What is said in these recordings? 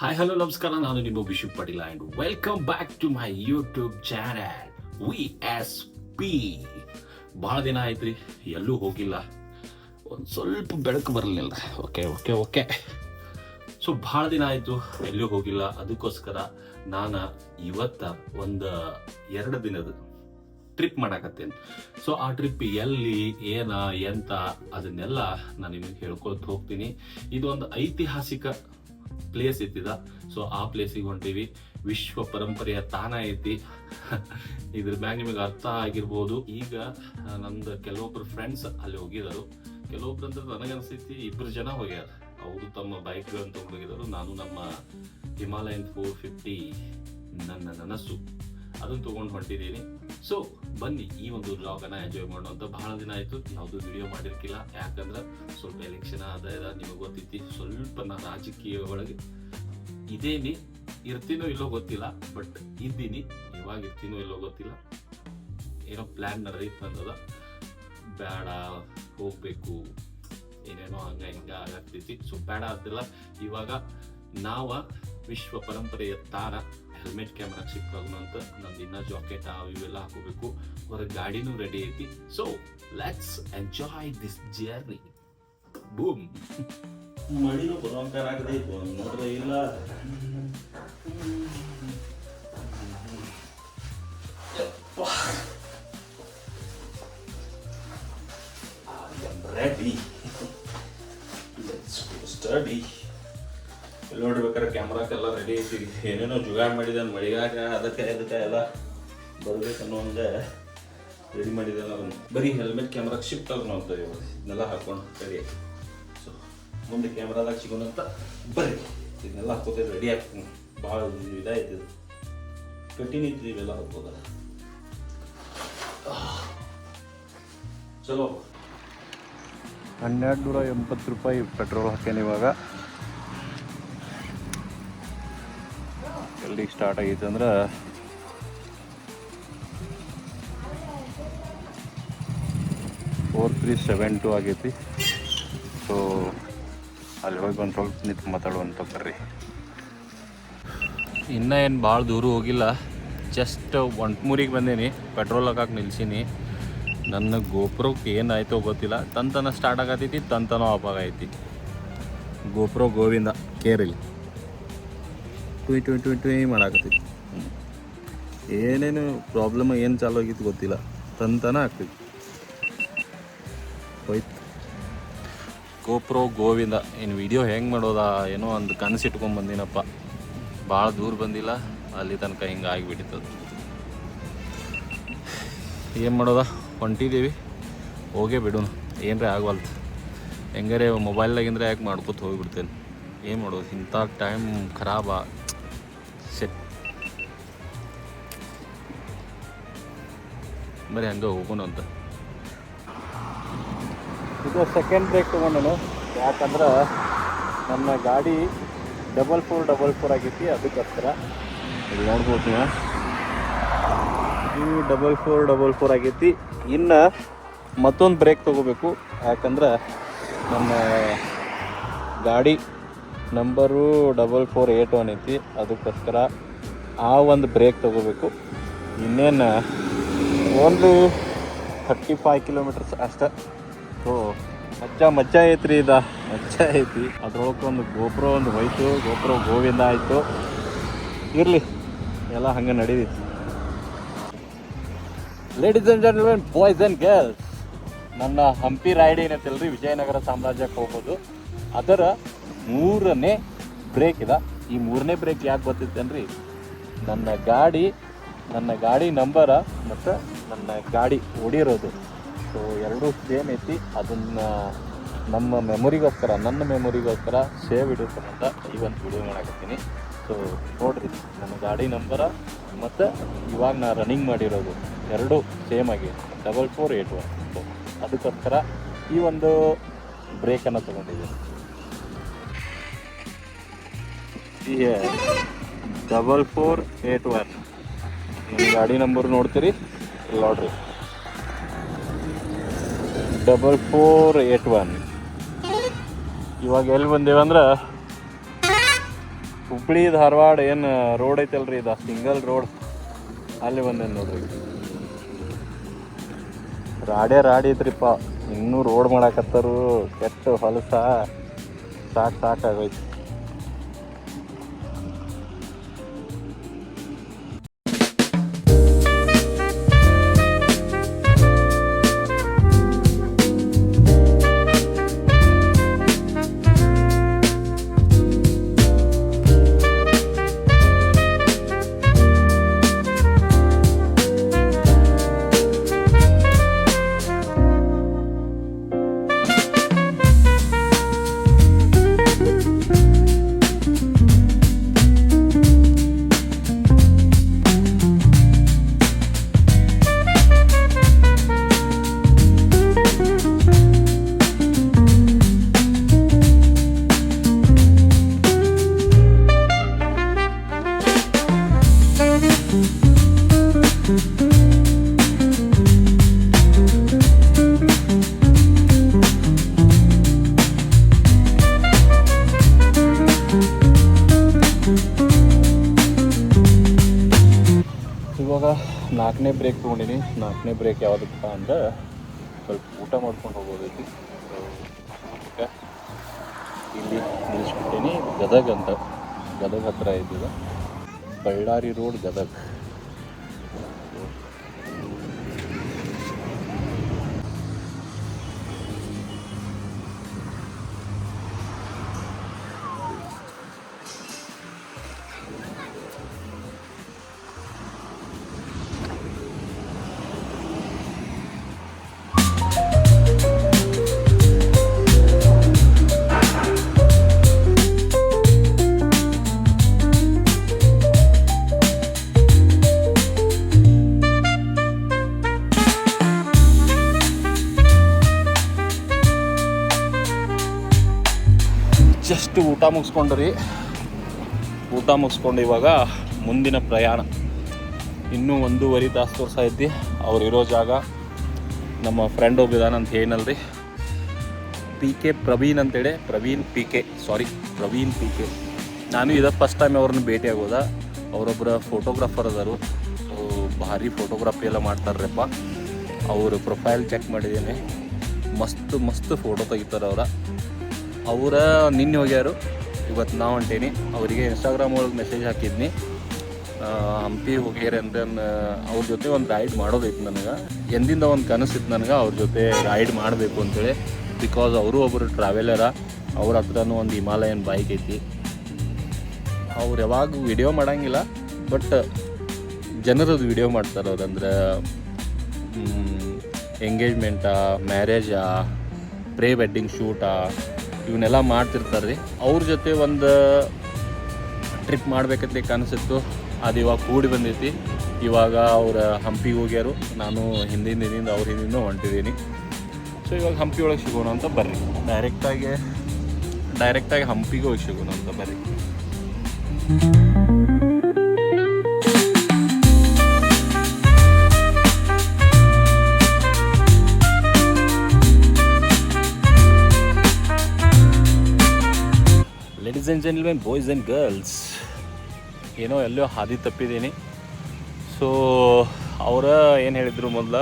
Hi hello ನಮಸ್ಕಾರ. ನಾನು ನಿಮ್ಮ Vishu Patil and welcome back to my YouTube channel V S P ಭಾಳ ದಿನ ಆಯ್ತ್ರಿ, ಎಲ್ಲೂ ಹೋಗಿಲ್ಲ. ಒಂದು ಸ್ವಲ್ಪ ಬೆಳಕು ಬರಲಿಲ್ಲ. ಓಕೆ ಓಕೆ ಓಕೆ ಸೊ ಭಾಳ ದಿನ ಆಯಿತು, ಎಲ್ಲೂ ಹೋಗಿಲ್ಲ. ಅದಕ್ಕೋಸ್ಕರ ನಾನು ಇವತ್ತ ಒಂದು ಎರಡು ದಿನದ ಟ್ರಿಪ್ ಮಾಡಾಕತ್ತೇನೆ. ಸೊ ಆ ಟ್ರಿಪ್ ಎಲ್ಲಿ, ಏನ, ಎಂತ, ಅದನ್ನೆಲ್ಲ ನಾನು ನಿಮಗೆ ಹೇಳ್ಕೊತ ಹೋಗ್ತೀನಿ. ಇದೊಂದು ಐತಿಹಾಸಿಕ ಪ್ಲೇಸ್ ಇತ್ತಿದ ಸೊ ಆ ಪ್ಲೇಸಿಗೆ ಹೊಂಟೀವಿ. ವಿಶ್ವ ಪರಂಪರೆಯ ತಾಣ ಐತಿ. ಇದ್ರ ಮ್ಯಾಗ ನಿಮಗೆ ಅರ್ಥ ಆಗಿರ್ಬೋದು. ಈಗ ನಂದು ಕೆಲವೊಬ್ರು ಫ್ರೆಂಡ್ಸ್ ಅಲ್ಲಿ ಹೋಗಿದರು. ಕೆಲವೊಬ್ರು ಅಂತ ನನಗನ್ಸೈತಿ ಇಬ್ಬರು ಜನ ಹೋಗ್ಯಾರ. ಅವರು ತಮ್ಮ ಬೈಕ್ಗಳನ್ನು ತಗೊಂಡು ಹೋಗಿದ್ದಾರೆ ನಾನು ನಮ್ಮ ಹಿಮಾಲಯನ್ ಫೋರ್ ಫಿಫ್ಟಿ ನನ್ನ ನನಸು. ಅದನ್ನ ತೊಗೊಂಡು ಹೊಂಟಿದ್ದೀನಿ ಸೊ ಬನ್ನಿ, ಈ ಒಂದು ವ್ಲಾಗನ್ನ ಎಂಜಾಯ್ ಮಾಡುವಂತ ಬಹಳ ದಿನ ಆಯ್ತು. ಯಾವುದು ವಿಡಿಯೋ ಮಾಡಿರ್ಕಿಲ್ಲ. ಯಾಕಂದ್ರೆ ಸ್ವಲ್ಪ ಎಲೆಕ್ಷನ್ ಇದ ನಿಮಗೆ ಗೊತ್ತೈತಿ. ಸ್ವಲ್ಪ ನಾನು ರಾಜಕೀಯ ಒಳಗೆ ಇದೇನಿ, ಇರ್ತೀನೋ ಇಲ್ಲೋ ಗೊತ್ತಿಲ್ಲ. ಬಟ್ ಇದ್ದೀನಿ. ಇವಾಗ ಇರ್ತೀನೋ ಇಲ್ಲೋ ಗೊತ್ತಿಲ್ಲ. ಏನೋ ಪ್ಲ್ಯಾನ್ ನಡೆದೈತೆ ಅಂದದ ಬೇಡ ಹೋಗ್ಬೇಕು. ಏನೇನೋ ಹಂಗ ಹಿಂಗ ಆಗತ್ತೈತಿ ಸೊ ಬೇಡ ಅಂತಿಲ್ಲ. ಇವಾಗ ನಾವ ವಿಶ್ವ ಪರಂಪರೆಯ ತಾರ ಹೆಲ್ಮೆಟ್ ಕ್ಯಾಮ್ರಾ ಸಿಕ್ಕಾಗುನು ಅಂತ ನಂದು ಇನ್ನೂ ಜಾಕೆಟ್ ಇವೆಲ್ಲ ಹಾಕೋಬೇಕು. ಹೊರಗೆ ಗಾಡಿನೂ ರೆಡಿ ಐತಿ. So let's enjoy this journey boom ಮಳಿನೂ ಬರೋಂಕಾರ ಇತ್ತು ನೋಡ್ರೆ ಇಲ್ಲ. ರೆಡಿ ಸ್ಟಡಿ ಇಲ್ಲಿ ನೋಡ್ಬೇಕಾರೆ ಕ್ಯಾಮ್ರಾಕ್ಕೆಲ್ಲ ರೆಡಿ ಐತಿ. ಏನೇನೋ ಜುಗಾಡ್ ಮಾಡಿದೆ ಮಳಿಗಾಗ ಅದಕ್ಕೆ ಅದಕ್ಕೆ ಎಲ್ಲ ಬರ್ಬೇಕನ್ನೋ ಒಂದು ರೆಡಿ ಮಾಡಿದೆ ಅವನು. ಬರೀ ಹೆಲ್ಮೆಟ್ ಕ್ಯಾಮ್ರಾಗೆ ಶಿಫ್ಟ್ ಆಗೋಣ ನೋಡ್ತಾ ಇವಾಗ ಇದನ್ನೆಲ್ಲ ಹಾಕೊಂಡು ರೆಡಿ ಸೊ ಮುಂದೆ ಕ್ಯಾಮ್ರಾದಾಗ ಸಿಗೋಣಂತ ಬರ್ರಿ. ಇದನ್ನೆಲ್ಲ ಹಾಕೋದೇ ರೆಡಿ ಆಗ್ತೀನಿ. ಭಾಳ ಇದಾಯ್ತು ಇದು. ಕಠಿಣ ಇತ್ತು ಇವೆಲ್ಲ ಹಾಕೋದ ಚಲೋ. ಹನ್ನೆರಡು ನೂರ ಎಂಬತ್ತು ರೂಪಾಯಿ ಪೆಟ್ರೋಲ್ ಹಾಕ್ಯಾನ ಇವಾಗ. ಎಲ್ಲಿಗೆ ಸ್ಟಾರ್ಟ್ ಆಗೈತೆ ಅಂದ್ರೆ ಫೋರ್ ತ್ರೀ ಸೆವೆನ್ ಟು ಆಗೈತಿ. ಸೊ ಅಲ್ಲಿ ಹೋಗಿ ಒಂದು ಸ್ವಲ್ಪ ನಿಂತು ಮಾತಾಡುವಂತ ಬರ್ರಿ. ಇನ್ನೂ ಏನು ಭಾಳ ದೂರ ಹೋಗಿಲ್ಲ. ಜಸ್ಟ್ ಒಂಟ್ಮೂರಿಗೆ ಬಂದೀನಿ. ಪೆಟ್ರೋಲ್ ಹಾಕಕ್ಕೆ ನಿಲ್ಸೀನಿ. ನನ್ನ ಗೋಪುರಕ್ಕೆ ಏನಾಯ್ತೋ ಗೊತ್ತಿಲ್ಲ. ತಂತನ ಸ್ಟಾರ್ಟ್ ಆಗತ್ತೈತಿ ತಂತನೋ ಆಫ್ ಆಗೈತಿ. ಗೋಪ್ರೋ ಗೋವಿಂದ ಕೇರಿಲ್ ಟ್ವಿ ಟ್ವಿ ಟ್ವಿ ಟ್ವಿ ಮಾಡಾಕತ್ತೈತಿ ಏನೇನು ಪ್ರಾಬ್ಲಮ್ ಏನು ಚಾಲು ಆಗಿತ್ತು ಗೊತ್ತಿಲ್ಲ. ತಂತನ ಆಗ್ತೈತಿ. ಹೋಯ್ತು. ಗೋಪ್ರೋ ಗೋವಿಂದ ಏನು ವಿಡಿಯೋ ಹೆಂಗೆ ಮಾಡೋದಾ, ಏನೋ ಒಂದು ಕನಸು ಇಟ್ಕೊಂಡ್ ಬಂದಿನಪ್ಪ. ಭಾಳ ದೂರ ಬಂದಿಲ್ಲ, ಅಲ್ಲಿ ತನಕ ಹಿಂಗೆ ಆಗಿಬಿಟ್ಟಿತ್ತದು ಏನು ಮಾಡೋದ ಹೊಂಟಿದ್ದೀವಿ ಹೋಗೇ ಬಿಡೋಣ ಏನರೇ ಆಗವಲ್ತು ಹೆಂಗಾರೆ ಮೊಬೈಲ್ದಾಗಿಂದ್ರೆ ಯಾಕೆ ಮಾಡ್ಕೊತ ಹೋಗಿಬಿಡ್ತೇನೆ? ಏನು ಮಾಡೋದು, ಇಂಥ ಟೈಮ್ ಖರಾಬ. ಬರೀ ಹಂಗೆ ಹೋಗೋಣ ಅಂತ. ಇದು ಸೆಕೆಂಡ್ ಬ್ರೇಕ್ ತೊಗೊಂಡನು. ಯಾಕಂದ್ರೆ ನನ್ನ ಗಾಡಿ ಡಬಲ್ ಫೋರ್ ಡಬಲ್ ಫೋರ್ ಆಗೈತಿ ಅದಕ್ಕೋಸ್ಕರ. ಇಲ್ಲಿ ನೋಡ್ಬೋದು ನೀವು ಇದು ಡಬಲ್ ಫೋರ್ ಡಬಲ್ ಫೋರ್ ಆಗೈತಿ. ಇನ್ನು ಮತ್ತೊಂದು ಬ್ರೇಕ್ ತೊಗೋಬೇಕು. ಯಾಕಂದ್ರೆ ನನ್ನ ಗಾಡಿ number double four eight one ಐತಿ. ಅದಕ್ಕೋಸ್ಕರ ಆ ಒಂದು ಬ್ರೇಕ್ ತೊಗೋಬೇಕು. ಇನ್ನೇನು ಒಂದು ಥರ್ಟಿ ಫೈವ್ ಕಿಲೋಮೀಟರ್ಸ್ ಅಷ್ಟೇ. ಸೊ ಮಜ್ಜ ಮಜ್ಜ ಐತ್ರಿ ಇದ. ಮಜ್ಜ ಐತಿ ಅದ್ರೊಳಗೆ ಒಂದು ಗೋಪ್ರೋ, ಒಂದು ಹೋಯ್ತು. ಗೋಪ್ರೋ ಗೋವಿಂದ ಆಯಿತು. ಇರಲಿ, ಎಲ್ಲ ಹಂಗೆ ನಡೀತೈತಿ ladies and gentlemen boys and girls ನನ್ನ ಹಂಪಿ ರೈಡ್ ಏನೈತಲ್ರಿ ವಿಜಯನಗರ ಸಾಮ್ರಾಜ್ಯಕ್ಕೆ ಹೋಗೋದು. ಅದರ ಮೂರನೇ ಬ್ರೇಕ್ ಇದೆ. ಈ ಮೂರನೇ ಬ್ರೇಕ್ ಯಾಕೆ ಗೊತ್ತಿತ್ತೇನ್ರಿ ನನ್ನ ಗಾಡಿ ನನ್ನ ಗಾಡಿ ನಂಬರ ಮತ್ತು ನನ್ನ ಗಾಡಿ ಓಡಿರೋದು. ಸೊ ಎರಡೂ ಸೇಮ್ ಐತಿ. ಅದನ್ನು ನಮ್ಮ ಮೆಮೊರಿಗೋಸ್ಕರ ನನ್ನ ಮೆಮೊರಿಗೋಸ್ಕರ ಸೇವ್ ಇಡೋ ಸಂಬಂಧ ಈ ಒಂದು ವಿಡಿಯೋ ಮಾಡಕತ್ತೀನಿ. ಸೊ ನೋಡ್ರಿ, ನನ್ನ ಗಾಡಿ ನಂಬರ ಮತ್ತು ಇವಾಗ ನಾ ರನ್ನಿಂಗ್ ಮಾಡಿರೋದು ಎರಡೂ ಸೇಮ್ ಆಗಿ double four eight one so ಅದಕ್ಕೋಸ್ಕರ ಈ ಒಂದು ಬ್ರೇಕನ್ನು ತೊಗೊಂಡಿದ್ದೀನಿ. ಡಬಲ್ ಫೋರ್ ಏಯ್ಟ್ ಒನ್ ಗಾಡಿ ನಂಬರ್ ನೋಡ್ತೀರಿ? ಇಲ್ಲಿ ನೋಡ್ರಿ ಡಬಲ್ ಫೋರ್ ಏಟ್ ಒನ್ ಇವಾಗ ಎಲ್ಲಿ ಬಂದೇವಂದ್ರೆ ಹುಬ್ಳಿ, ಧಾರವಾಡ ಏನು ರೋಡ್ ಐತಲ್ರಿ ಇದು? ಸಿಂಗಲ್ ರೋಡ್ ಅಲ್ಲಿ ಬಂದೇನು ನೋಡ್ರಿ. ರಾಡೇ ರಾಡಿ ಐತ್ರಿಪ್ಪ ಇನ್ನೂ ರೋಡ್ ಮಾಡಾಕತ್ತಾರು. ಕೆಟ್ಟ ಹೊಲಸ. ಸಾಕು ಸಾಕಾಗೈತಿ ತೊಗೊಂಡಿನಿ ನಾಲ್ಕನೇ ಬ್ರೇಕ್ ಯಾವುದಪ್ಪ ಅಂದ್ರೆ ಸ್ವಲ್ಪ ಊಟ ಮಾಡ್ಕೊಂಡು ಹೋಗೋದೈತಿ ಇಲ್ಲಿ. ನಿಲ್ಲಿಸ್ಬಿಟ್ಟೀನಿ ಗದಗ್ ಅಂತ. ಗದಗ್ ಹತ್ರ ಇದ್ದೀವಿ. ಬಳ್ಳಾರಿ ರೋಡ್ ಗದಗ್. ಜಸ್ಟ್ ಊಟ ಮುಗಿಸ್ಕೊಂಡ್ರಿ ಊಟ ಮುಗಿಸ್ಕೊಂಡು ಇವಾಗ ಮುಂದಿನ ಪ್ರಯಾಣ. ಇನ್ನೂ ಒಂದೂವರೆ ತಾಸು ತೋರ್ಸೈತಿ ಅವ್ರು ಇರೋ ಜಾಗ ನಮ್ಮ ಫ್ರೆಂಡ್ ಒಬ್ಬಿದಾನ ಅಂತ ಏನಲ್ರಿ ಪಿ ಕೆ ಪ್ರವೀಣ್ ಅಂತೇಳಿ. Praveen P K sorry Praveen P K ನಾನು ಇದ ಫಸ್ಟ್ ಟೈಮ್ ಅವ್ರನ್ನ ಭೇಟಿ ಆಗೋದ. ಅವರೊಬ್ಬರ ಫೋಟೋಗ್ರಾಫರ್ ಅದರು. ಭಾರಿ ಫೋಟೋಗ್ರಫಿ ಎಲ್ಲ ಮಾಡ್ತಾರ್ರಪ್ಪ. ಅವರು ಪ್ರೊಫೈಲ್ ಚೆಕ್ ಮಾಡಿದ್ದೀನಿ. ಮಸ್ತ್ ಮಸ್ತ್ ಫೋಟೋ ತೆಗಿತಾರೆ ಅವರ. ಅವರ ನಿನ್ನೆ ಹೋಗ್ಯಾರು. ಇವತ್ತು ನಾ ಹೊಂಟೀನಿ. ಅವರಿಗೆ ಇನ್ಸ್ಟಾಗ್ರಾಮ್ ಒಳಗೆ ಮೆಸೇಜ್ ಹಾಕಿದ್ನಿ. ಹಂಪಿ ಹೋಗ್ಯಾರ ಅಂದ್ರೆ ಅವ್ರ ಜೊತೆ ಒಂದು ರೈಡ್ ಮಾಡೋದೈತೆ ನನಗೆ. ಎಂದಿಂದ ಒಂದು ಕನಸಿತ್ತು ನನಗೆ ಅವ್ರ ಜೊತೆ ರೈಡ್ ಮಾಡಬೇಕು ಅಂತೇಳಿ. ಬಿಕಾಸ್ ಅವರು ಒಬ್ಬರು ಟ್ರಾವೆಲರ ಅವ್ರ ಹತ್ರನೂ ಒಂದು ಹಿಮಾಲಯನ್ ಬೈಕ್ ಐತಿ. ಅವ್ರು ಯಾವಾಗ ವಿಡಿಯೋ ಮಾಡಂಗಿಲ್ಲ ಬಟ್ ಜನರದ್ದು ವಿಡಿಯೋ ಮಾಡ್ತಾರೆ ಅವ್ರು ಅಂದ್ರೆ ಎಂಗೇಜ್ಮೆಂಟಾ ಮ್ಯಾರೇಜಾ ಪ್ರೇ ವೆಡ್ಡಿಂಗ್ ಶೂಟಾ ಇವನ್ನೆಲ್ಲ ಮಾಡ್ತಿರ್ತಾರೆ ರೀ. ಅವ್ರ ಜೊತೆ ಒಂದು ಟ್ರಿಪ್ ಮಾಡ್ಬೇಕಂತ ಕನಸಿತ್ತು ಅದು ಇವಾಗ ಕೂಡಿ ಬಂದೈತಿ. ಇವಾಗ ಅವ್ರ ಹಂಪಿಗೆ ಹೋಗ್ಯಾರು. ನಾನು ಹಿಂದಿನ ದಿನದಿಂದ ಅವ್ರ ಹಿಂದಿಂದ ಹೊಂಟಿದ್ದೀನಿ ಸೊ ಇವಾಗ ಹಂಪಿ ಒಳಗೆ ಸಿಗೋಣ ಅಂತ ಬರ್ರಿ. ಡೈರೆಕ್ಟಾಗಿ ಡೈರೆಕ್ಟಾಗಿ ಹಂಪಿಗೆ ಹೋಗಿ ಸಿಗೋಣ ಅಂತ ಬರ್ರಿ. Ladies and gentlemen boys and girls ಏನೋ ಎಲ್ಲೋ ಹಾದಿ ತಪ್ಪಿದ್ದೀನಿ. ಸೊ ಅವರ ಏನು ಹೇಳಿದರು ಮೊದಲ?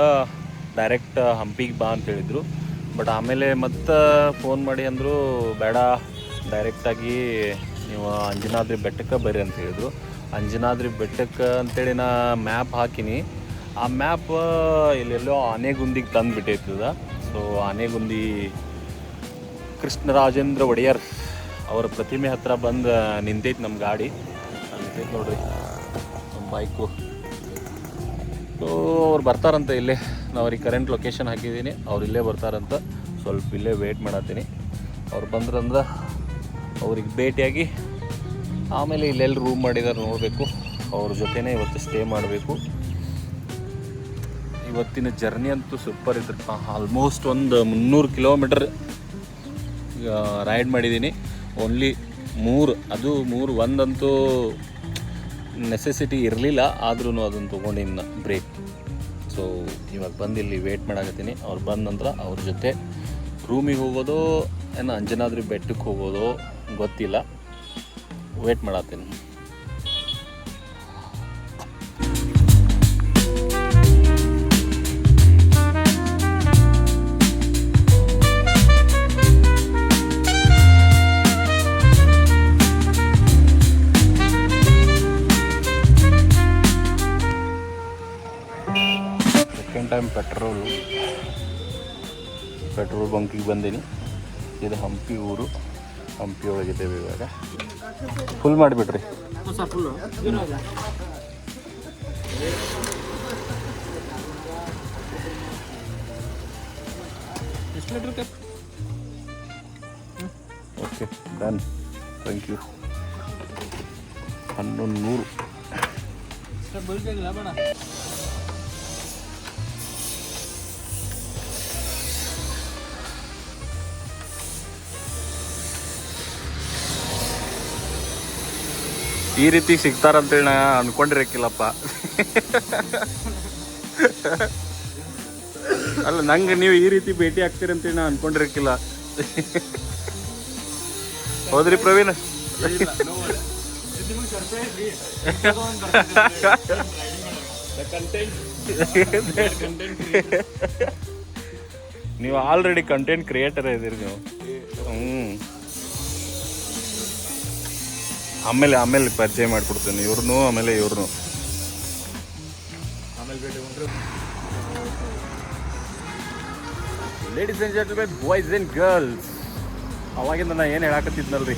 ಡೈರೆಕ್ಟ್ ಹಂಪಿಗೆ ಬಾ ಅಂತ ಹೇಳಿದರು. ಬಟ್ ಆಮೇಲೆ ಮತ್ತೆ ಫೋನ್ ಮಾಡಿ ಅಂದರು, ಬೇಡ ಡೈರೆಕ್ಟಾಗಿ ನೀವು ಅಂಜನಾದ್ರಿ ಬೆಟ್ಟಕ್ಕೆ ಬರ್ರಿ ಅಂತ ಹೇಳಿದರು. ಅಂಜನಾದ್ರಿ ಬೆಟ್ಟಕ್ಕೆ ಅಂತೇಳಿ ನಾ ಮ್ಯಾಪ್ ಹಾಕಿನಿ. ಆ ಮ್ಯಾಪ್ ಇಲ್ಲೆಲ್ಲೋ ಆನೆಗುಂದಿಗೆ ತಂದು ಬಿಟ್ಟೈತದ ಸೊ ಆನೆಗುಂದಿ ಕೃಷ್ಣರಾಜೇಂದ್ರ ಒಡೆಯರ್ ಅವರ ಪ್ರತಿಮೆ ಹತ್ರ ಬಂದು ನಿಂತೈತೆ ನಮ್ಮ ಗಾಡಿ. ನಿಂತೈತಿ ನೋಡ್ರಿ. ನಮ್ಮ ಬೈಕು ಸೊ ಅವ್ರು ಬರ್ತಾರಂತ ಇಲ್ಲೇ. ನಾವು ಅವ್ರಿಗೆ ಕರೆಂಟ್ ಲೊಕೇಶನ್ ಹಾಕಿದ್ದೀನಿ ಅವ್ರು ಇಲ್ಲೇ ಬರ್ತಾರಂತ. ಸ್ವಲ್ಪ ಇಲ್ಲೇ ವೇಟ್ ಮಾಡತ್ತೀನಿ. ಅವ್ರು ಬಂದ್ರಂದ್ರೆ ಅವ್ರಿಗೆ ಭೇಟಿಯಾಗಿ ಆಮೇಲೆ ಇಲ್ಲೆಲ್ಲಿ ರೂಮ್ ಮಾಡಿದಾರೆ ನೋಡಬೇಕು. ಅವ್ರ ಜೊತೆನೇ ಇವತ್ತು ಸ್ಟೇ ಮಾಡಬೇಕು. ಇವತ್ತಿನ ಜರ್ನಿ ಅಂತೂ ಸೂಪರ್ ಇದ್ರಪ್ಪ. ಆಲ್ಮೋಸ್ಟ್ ಒಂದು ಮುನ್ನೂರು ಕಿಲೋಮೀಟರ್ ರೈಡ್ ಮಾಡಿದ್ದೀನಿ ಓನ್ಲಿ ಮೂರು, ಅದು ಮೂರು, ಒಂದಂತೂ ನೆಸೆಸಿಟಿ ಇರಲಿಲ್ಲ ಆದ್ರೂ ಅದನ್ನು ತೊಗೊಂಡಿನ್ನ ಬ್ರೇಕ್ ಸೊ ಇವಾಗ ಬಂದು ಇಲ್ಲಿ ವೇಟ್ ಮಾಡಾಕತ್ತೀನಿ. ಅವ್ರು ಬಂದ ನಂತರ ಅವ್ರ ಜೊತೆ ರೂಮಿಗೆ ಹೋಗೋದು, ಏನು ಅಂಜನಾದ್ರಿ ಬೆಟ್ಟಕ್ಕೆ ಹೋಗೋದು, ಗೊತ್ತಿಲ್ಲ. ವೇಟ್ ಮಾಡತ್ತೀನಿ. ಟೈಮ್ ಪೆಟ್ರೋಲು ಪೆಟ್ರೋಲ್ ಬಂಕಿಗೆ ಬಂದೀನಿ. ಇದು ಹಂಪಿ ಊರು. ಹಂಪಿ ಒಳಗಿದ್ದೇವೆ ಇವಾಗ. ಫುಲ್ ಮಾಡಿಬಿಡ್ರಿ. ಓಕೆ ಡನ್ ಥ್ಯಾಂಕ್ ಯು ಹನ್ನೊಂದು ನೂರು. ಈ ರೀತಿ ಸಿಗ್ತಾರಂತೇಳಿ ನಾ ಅನ್ಕೊಂಡಿರಕ್ಕಿಲ್ಲಪ್ಪ ಅಲ್ಲ, ನಂಗೆ ನೀವು ಈ ರೀತಿ ಭೇಟಿ ಆಗ್ತೀರಿ ಅಂತೇಳಿ ನಾ ಅನ್ಕೊಂಡಿರಕ್ಕಿಲ್ಲ ಹೌದ್ರಿ ಪ್ರವೀಣ್? ನೀವು ಆಲ್ರೆಡಿ ಕಂಟೆಂಟ್ ಕ್ರಿಯೇಟರ್ ಇದೀರಿ ನೀವು. ಹ್ಞೂ ಆಮೇಲೆ ಆಮೇಲೆ ಪರಿಚಯ ಮಾಡಿಕೊಡ್ತೇನೆ. ಇವ್ರನ್ನೂ ಆಮೇಲೆ ಇವ್ರನ್ನೂ ladies and gentlemen boys and girls ಅವಾಗಿಂದ ನಾ ಏನು ಹೇಳಾಕತ್ತಿದ್ನಲ್ರಿ?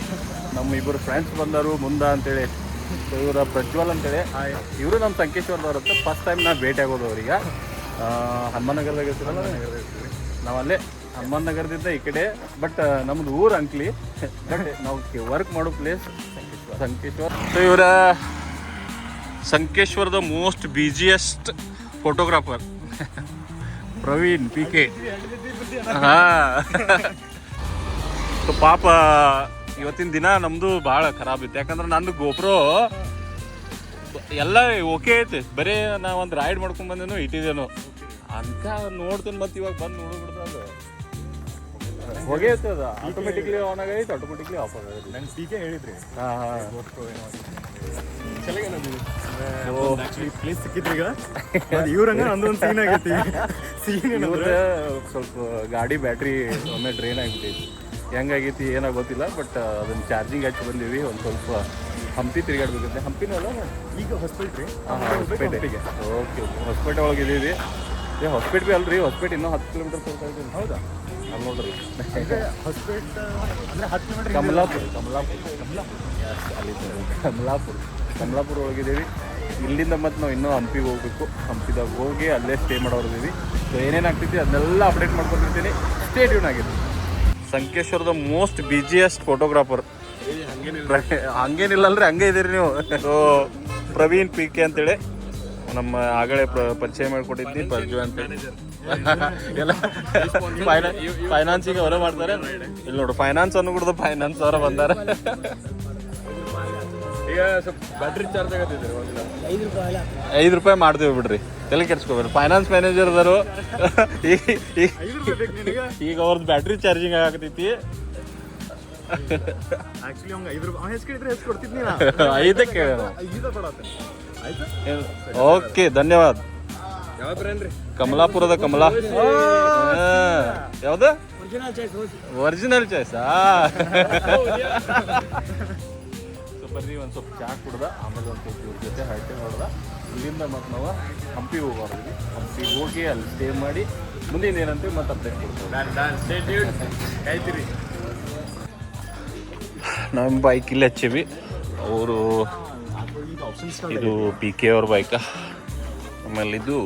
ನಮ್ಮ ಇಬ್ಬರು ಫ್ರೆಂಡ್ಸ್ ಬಂದರು ಮುಂದ ಅಂತೇಳಿ. ಇವರ ಪ್ರಜ್ವಲ್ ಅಂತೇಳಿ. ಇವರು ನಮ್ಮ ಸಂಕೇಶ್ವರದವ್ರ ಅಂತ ಫಸ್ಟ್ ಟೈಮ್ ನಾ ಭೇಟಿ ಆಗೋದು ಅವ್ರಿಗೆ. ಹನುಮನಗರದಾಗ ಇರ್ತೀರಲ್ಲ? ನಾವು ಅಲ್ಲೇ ಹನುಮಾನ್ ನಗರದಿಂದ ಈ ಕಡೆ ಬಟ್ ನಮ್ದು ಊರು ಅಂಕ್ಲಿ. ಬಟ್ ನಾವು ವರ್ಕ್ ಮಾಡೋ ಪ್ಲೇಸ್ ಸಂಕೇಶ್ವರ ಸೊ, ಇವರ ಸಂಕೇಶ್ವರದ most busiest photographer Praveen P K ಹಾ. ಸೊ, ಪಾಪ ಇವತ್ತಿನ ದಿನ ನಮ್ದು ಭಾಳ ಖರಾಬ್ ಇತ್ತು. ಯಾಕಂದ್ರೆ ನಂದು ಗೋಪ್ರೋ ಎಲ್ಲ ಓಕೆ ಐತಿ. ಬರೀ ನಾ ಒಂದು ರೈಡ್ ಮಾಡ್ಕೊಂಡು ಬಂದೇನು, ಇಟ್ಟಿದ್ದೇನು. ಅಂತ ನೋಡ್ತೀನಿ ಮತ್ತೆ ಇವಾಗ ಬಂದು ಅದು ಹೋಗೇ ಇರ್ತದೆ ಅದು ಆಟೋಮೆಟಿಕ್ಲಿ ಆನ್ ಆಗೈತೆ ಆಟೋಮೆಟಿಕ್ಲಿ ಆಫ್ ಆಗೈತೆ. ನಂಗೆ ಟೀಕೆ ಹೇಳಿದ್ರಿ. ಹಾಂ ಹಾಂ. ಪ್ಲೀಸ್ ಸಿಕ್ಕಿದ್ರಿ ಈಗ. ಇವ್ರಂಗ ನಂದೊಂದು ಸೀನ್ ಆಗೈತಿ. ಸೀನ್ ಏನಂದ್ರೆ ಸ್ವಲ್ಪ ಗಾಡಿ ಬ್ಯಾಟ್ರಿ ಒಮ್ಮೆ ಡ್ರೈನ್ ಆಗಿಬಿಟ್ಟೈತಿ ಹೆಂಗಾಗೈತಿ ಏನೋ ಗೊತ್ತಿಲ್ಲ ಬಟ್ ಅದನ್ನ ಚಾರ್ಜಿಂಗ್ ಹಚ್ಚಿ ಬಂದೀವಿ. ಒಂದು ಸ್ವಲ್ಪ ಹಂಪಿ ತಿರುಗಾಡ್ಬೇಕಂತೆ. ಹಂಪಿನೂ ಅಲ್ಲ? ಈಗ ಹೊಸಪೇಟೆ ಹಾಂ ಹೊಸಪೇಟೆ ಓಕೆ ಹೊಸಪೇಟೆ ಒಳಗೆ ಇದ್ದೀವಿ ಏ ಹೊಸಪೇಟೆ ಅಲ್ರಿ. ಹೊಸಪೇಟೆ ಇನ್ನೂ ಹತ್ತು ಕಿಲೋಮೀಟರ್ ತೋರ್ತಾ ಇದ್ದೀನಿ ಹೌದಾ? ನೋಡ್ರಿ. ಕಮಲಾಪುರ ಕಮಲಾಪುರ ಅಲ್ಲಿ ಕಮಲಾಪುರ ಕಮಲಾಪುರ ಒಳಗಿದ್ದೀವಿ. ಇಲ್ಲಿಂದ ಮತ್ತೆ ನಾವು ಇನ್ನೂ ಹಂಪಿಗೆ ಹೋಗ್ಬೇಕು. ಹಂಪಿದಾಗ ಹೋಗಿ ಅಲ್ಲೇ ಸ್ಟೇ ಮಾಡೋರಿದ್ದೀವಿ ಸೊ ಏನೇನು ಆಗ್ತೈತಿ ಅದನ್ನೆಲ್ಲ ಅಪ್ಡೇಟ್ ಮಾಡ್ಕೊಂಡಿರ್ತೀನಿ ಸ್ಟೇ ಟ್ಯೂನ್ ಆಗಿದೆ ಸಂಕೇಶ್ವರದ ಮೋಸ್ಟ್ ಬಿಜಿಯೆಸ್ಟ್ ಫೋಟೋಗ್ರಾಫರ್ ಹಂಗೇನಿಲ್ಲ. ಅಂದ್ರೆ ಹಂಗೆ ಇದೀರಿ ನೀವು. ಸೊ ಪ್ರವೀಣ್ ಪಿ ಕೆ ಅಂತೇಳಿ. ನಮ್ಮ ಆಗಲೇ ಪ್ರ- ಪರಿಚಯ ಮಾಡಿಕೊಟ್ಟಿದ್ದಿ ಪರ್ಜು ಅಂತೇಳಿ ಎಲ್ಲ ಫೈನಾನ್ಸಿಂಗ್ ಅವರೇ ಮಾಡ್ತಾರೆ. ಇಲ್ಲಿ ನೋಡು ಫೈನಾನ್ಸ್ ಅನ್ನು ಕೂಡ ಫೈನಾನ್ಸ್ ಅವರ ಬಂದಾರ. ಈಗ ಸ್ವಲ್ಪ ಬ್ಯಾಟ್ರಿ ಚಾರ್ಜ್ ಆಗತ್ತಿದ್ರಿ ಐದು ರೂಪಾಯಿ ಮಾಡ್ತೀವಿ ಬಿಡ್ರಿ. ತಲೆ ಕೆಡ್ಸ್ಕೊಬೇಡ್ರಿ ಫೈನಾನ್ಸ್ ಮ್ಯಾನೇಜರ್ ಅದಾರು ಈಗ ಅವ್ರದ್ದು ಬ್ಯಾಟ್ರಿ ಚಾರ್ಜಿಂಗ್ ಆಗತೈತಿ ಆಕ್ಚುಲಿ ಐದು ರೂಪಾಯಿ ಕೇಳಿದ್ರೆ ಐದಕ್ಕೆ ಐದು ಓಕೆ ಧನ್ಯವಾದ. ಕಮಲಾಪುರದ ಕಮಲಾ. ಯಾವ್ದು? ಒರಿಜಿನಲ್ ಚಾಯ್ಸ್ ಬರ್ರಿ ಒಂದು ಸ್ವಲ್ಪ ಚಾ ಕುಡ್ದ ಆಮೇಲೆ ಒಂದು ಸ್ವಲ್ಪ ಇವ್ರ ಜೊತೆ ಹರಟೆ ಹೊಡೆದ. ಇಲ್ಲಿಂದ ಮತ್ತೆ ನಾವು ಹಂಪಿಗೆ ಹೋಗೋರ್ವಿ ಹಂಪಿಗೆ ಹೋಗಿ ಅಲ್ಲಿ ಸ್ಟೇ ಮಾಡಿ ಮುಂದಿನ ಏನಂತೀವಿ ಮತ್ತೆ ಅಪ್ಡೇಟ್ ಕೊಡ್ತೀವಿ. ನಮ್ಮ ಬೈಕ್ ಇಲ್ಲಿ ಹಚ್ಚಿವಿ. ಅವರು ಇದು ಪಿ ಕೆ ಅವ್ರ ಬೈಕ ಆಮೇಲೆ ಇದು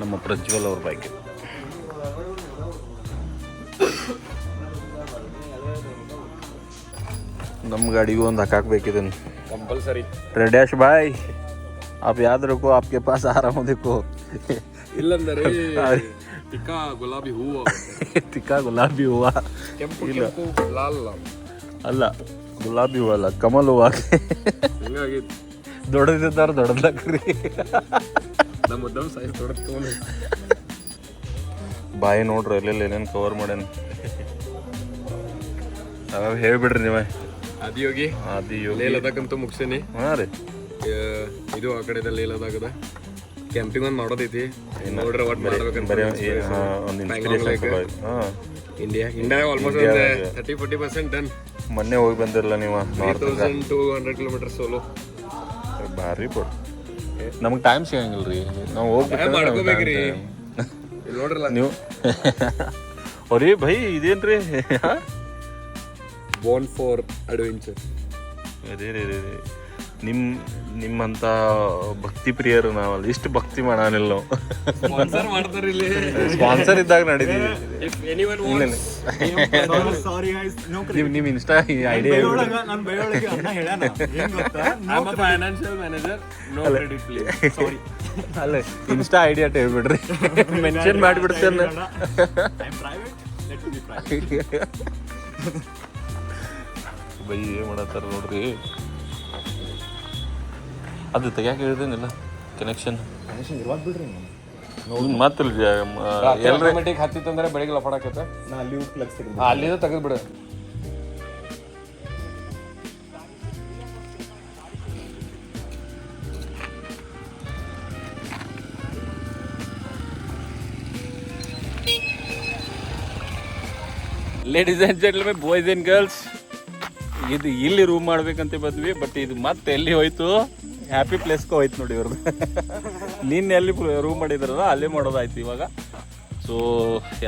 ನಮ್ಮ ಪ್ರಜ್ವಲ್ ಅವ್ರ ಬೈಕ್ ನಮ್ಮ ಗಾಡಿಗೂ ಒಂದು ಹಾಕಾಕ್ಬೇಕಿದನ್ನು ಕಂಪಲ್ಸರಿ रेडैश भाई आप याद रखो आपके पास आ रहा हूँ देखो ಇಲ್ಲಂದರೆ ಟಿಕ್ಕಾ ಗುಲಾಬಿ ಹೂವು ತಿಕ್ಕ ಗುಲಾಬಿ ಹೂವ ಕೆಂಪು ಇಲ್ಲ. ಕೆಂಪು ಲಾಲ್ ಅಲ್ಲ ಗುಲಾಬಿ ಹೂವ ಅಲ್ಲ ಕಮಲ್ ಹೂವ ಹಿಂಗಾಗಿ ದೊಡ್ಡದಿದ್ದಾರ ದೊಡ್ಡದಾಕ್ರಿ ತೊಗೊಂಡು. ಬಾಯಿ ನೋಡ್ರಿ ಎಲ್ಲೆಲ್ಲಿ ಏನೇನು ಕವರ್ ಮಾಡ್ಯಾನ ಅವಾಗ ಹೇಳ್ಬಿಡ್ರಿ ನೀವೇ. ಆದಿಯೋಗಿ ಆದಿ ಲೇ ಲದಾಖ್ ಅಂತೂ ಮುಗಿಸೇನಿ. ಹಾಂ ರೀ. ಇದು ಆ ಕಡೆ ಲೇ ಲದಾಖ್ ಅದ ಕ್ಯಾಂಪಿಂಗ್ ಒಂದು ಮಾಡೋದೈತಿ. ನೋಡ್ರಿ ಒಟ್ಟು ಮಾಡ್ಬೇಕಂತ ಇಂಡಿಯಾ ಇಂಡಿಯಾ ಆಲ್ಮೋಸ್ಟ್ ಒಂದು ತರ್ಟಿ ಫೋರ್ಟಿ ಪರ್ಸೆಂಟ್ ಡನ್ ಮೊನ್ನೆ ಹೋಗಿ ಬಂದಿರಲ್ಲ ನೀವು thousand two hundred kilometer solo ಭಾರಿ ಬಿಡು ನಮಗೆ ಟೈಮ್ ಸಿಗಂಗಿಲ್ಲ ರೀ ನಾವು ಹೋಗ್ಬೇಕ್ರಿ ನೋಡ್ರಲ್ಲ. ನೀವು? ಅರೇ ಭೈ ಇದೇನ್ರಿ? ಬೋನ್ ಫಾರ್ ಅಡ್ವೆಂಚರ್ ಅದೇ ರೀ ರೀ ರೀ. ನಿಮ್ ನಿಮ್ಮಂತ ಭಕ್ತಿ ಪ್ರಿಯರು ನಾವಲ್ಲ. ಇಷ್ಟು ಭಕ್ತಿ ಮಾಡಾನಿಲ್ಲ ನಾವು ಸ್ಪಾನ್ಸರ್ ಮಾಡ್ತಾರೆ ಇಲ್ಲಿ. ಸ್ಪಾನ್ಸರ್ ಇದ್ದಾಗ ನಡೀತೀವಿ if anyone sorry guys no ನಿಮ್ ನಿಮ್ ಇನ್ಸ್ಟಾ ಐಡಿಯಾ ಅಲ್ಲ. ಇನ್ಸ್ಟಾ ಐಡಿಯಾ ಹೇಳ್ಬಿಡ್ರಿ. ಮೆನ್ಷನ್ ಮಾಡಿಬಿಡ್ತೇನೆ ಬೈ ಏನ್ ಮಾಡತ್ತಾರ ನೋಡ್ರಿ? ಅದು ತೆಗ್ಯಾಕ ಹೇಳಿದೇನಿಲ್ಲ ಕನೆಕ್ಷನ್ ಇರುವಾಗ ಬಿಡ್ರಿ ಮತ್ತೆ ಎಲ್ರಿ ಆಟೋಮೆಟಿಕ್ ಹತ್ತಿತ್ತಂದ್ರೆ ಬೆಳಿಗ್ಗೆ ಲಪಡಾಕತ್ತ ನಾ ಅಲ್ಲಿ ಪ್ಲಗ್ಸ್ ತೆಗೆದು ಅಲ್ಲಿಂದ ತೆಗೆದು ಬಿಡು. Ladies and gentlemen boys and girls ಇದು ಇಲ್ಲಿ ರೂಮ್ ಮಾಡ್ಬೇಕಂತ ಬಂದ್ವಿ ಬಟ್ ಇದು ಮತ್ತೆ ಎಲ್ಲಿ ಹೋಯ್ತು? ಹ್ಯಾಪಿ ಪ್ಲೇಸ್ಗೆ ಹೋಯ್ತು ನೋಡಿ ಇವ್ರದ್ದು ನಿನ್ನೆ ಎಲ್ಲಿ ರೂಮ್ ಮಾಡಿದ್ರಲ್ಲ, ಅಲ್ಲೇ ಮಾಡೋದಾಯ್ತು ಇವಾಗ. ಸೊ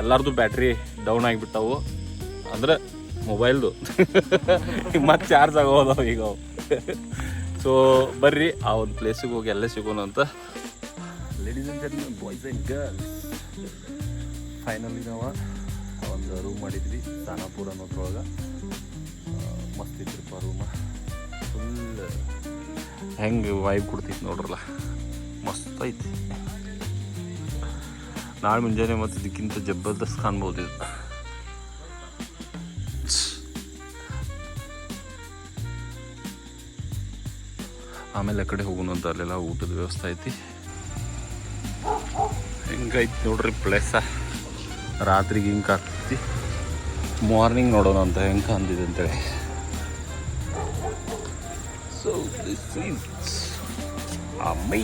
ಎಲ್ಲರದು ಬ್ಯಾಟ್ರಿ ಡೌನ್ ಆಗಿಬಿಟ್ಟವು. ಅಂದ್ರೆ ಮೊಬೈಲ್ದು ಮತ್ತೆ ಚಾರ್ಜ್ ಆಗೋದವು ಈಗ ಅವು. ಸೊ ಬರ್ರಿ, ಆ ಒಂದು ಪ್ಲೇಸಿಗೆ ಹೋಗಿ ಅಲ್ಲೇ ಸಿಗೋಣ ಅಂತ. Ladies and boys and girls finally ನಾವು ಒಂದು ರೂಮ್ ಮಾಡಿದ್ವಿ ದಾನಾಪುರ ಅನ್ನೋದ್ರೊಳಗೆ. ಮಸ್ತ್ ಇದ್ರಪ್ಪ ರೂಮ ಫುಲ್ ಹೆಂಗೆ ವೈಬ್ ಕೊಡ್ತೈತಿ ನೋಡ್ರಲ್ಲ. ಮಸ್ತ್ ಐತಿ. ನಾಳೆ ಮುಂಜಾನೆ ಮತ್ತೆ ಇದಕ್ಕಿಂತ ಜಬರ್ದಸ್ತ್ ಕಾಣ್ಬೋದು ಇದು. ಆಮೇಲೆ ಆ ಕಡೆ ಹೋಗೋಣ ಅಂತ ಅಲ್ಲೆಲ್ಲ ಊಟದ ವ್ಯವಸ್ಥೆ ಐತಿ. ಹೆಂಗೈತಿ ನೋಡ್ರಿ ಪ್ಲೇಸ ರಾತ್ರಿಗೆ ಹಿಂಗೆ ಆಗ್ತೈತಿ ಮಾರ್ನಿಂಗ್ ನೋಡೋಣ ಅಂತ ಹೆಂಗೆ ಅಂದಿದೆ ಅಂತೇಳಿ. ಸೊ ದಿಸ್ ಈಸ್ ಅಮ್ಮೈ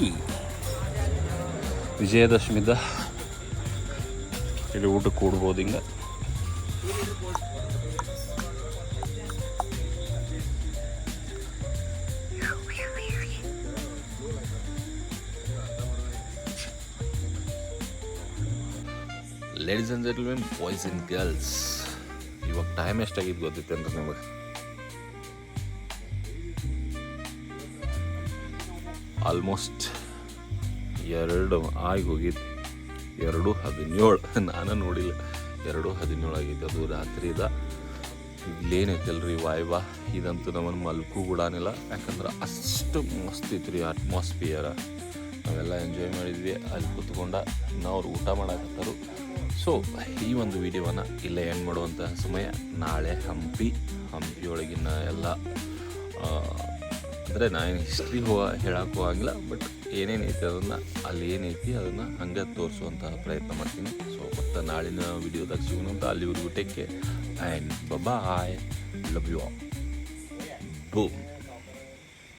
ವಿಜಯದಶಮಿದ ಇಲ್ಲಿ ಊಟ ಕೂಡ್ಬೋದು ಹಿಂಗೆ. Ladies and gentlemen boys and girls ಇವಾಗ ಟೈಮ್ ಎಷ್ಟಾಗಿದ್ದು ಗೊತ್ತೈತೇನ್ರಿ ನಿಮಗೆ? ಆಲ್ಮೋಸ್ಟ್ ಎರಡು ಆಗಿ ಹೋಗಿದ್ದು ಎರಡು ಹದಿನೇಳು. ನಾನು ನೋಡಿಲ್ಲ. ಎರಡು ಹದಿನೇಳು ಆಗೈತೆ ಅದು ರಾತ್ರಿ ಇದ ಇಲ್ಲೇನೈತಲ್ರಿ ವಾಯ್ವಾ ಇದಂತೂ ನಮ್ಮನ್ನು ಮಲ್ಕು ಬಿಡಾನಿಲ್ಲ ಯಾಕಂದ್ರೆ ಅಷ್ಟು ಮಸ್ತ್ ಐತ್ರಿ ಅಟ್ಮಾಸ್ಫಿಯರ ನಾವೆಲ್ಲ ಎಂಜಾಯ್ ಮಾಡಿದ್ವಿ. ಅಲ್ಲಿ ಕೂತ್ಕೊಂಡ ನಾವು ಅವ್ರು ಊಟ ಮಾಡಕತ್ತಾರು. ಸೊ ಈ ಒಂದು ವಿಡಿಯೋವನ್ನು ಇಲ್ಲೇ ಏನು ಮಾಡುವಂಥ ಸಮಯ. ನಾಳೆ ಹಂಪಿ. ಹಂಪಿಯೊಳಗಿನ ಎಲ್ಲ ಅಂದರೆ ನಾನು ಹಿಸ್ಟ್ರಿ ಹೋ ಹೇಳೋಕ್ಕೂ ಆಗಿಲ್ಲ ಬಟ್ ಏನೇನೈತಿ ಅದನ್ನು, ಅಲ್ಲಿ ಏನೈತಿ ಅದನ್ನು ಹಂಗೆ ತೋರಿಸುವಂತಹ ಪ್ರಯತ್ನ ಮಾಡ್ತೀನಿ. ಸೊ ಮತ್ತು ನಾಳಿನ ವಿಡಿಯೋದಾಗ ಸಿಗೋಣ ಅಂತ ಅಲ್ಲಿವರೆಗೂ take care and bye love you all boom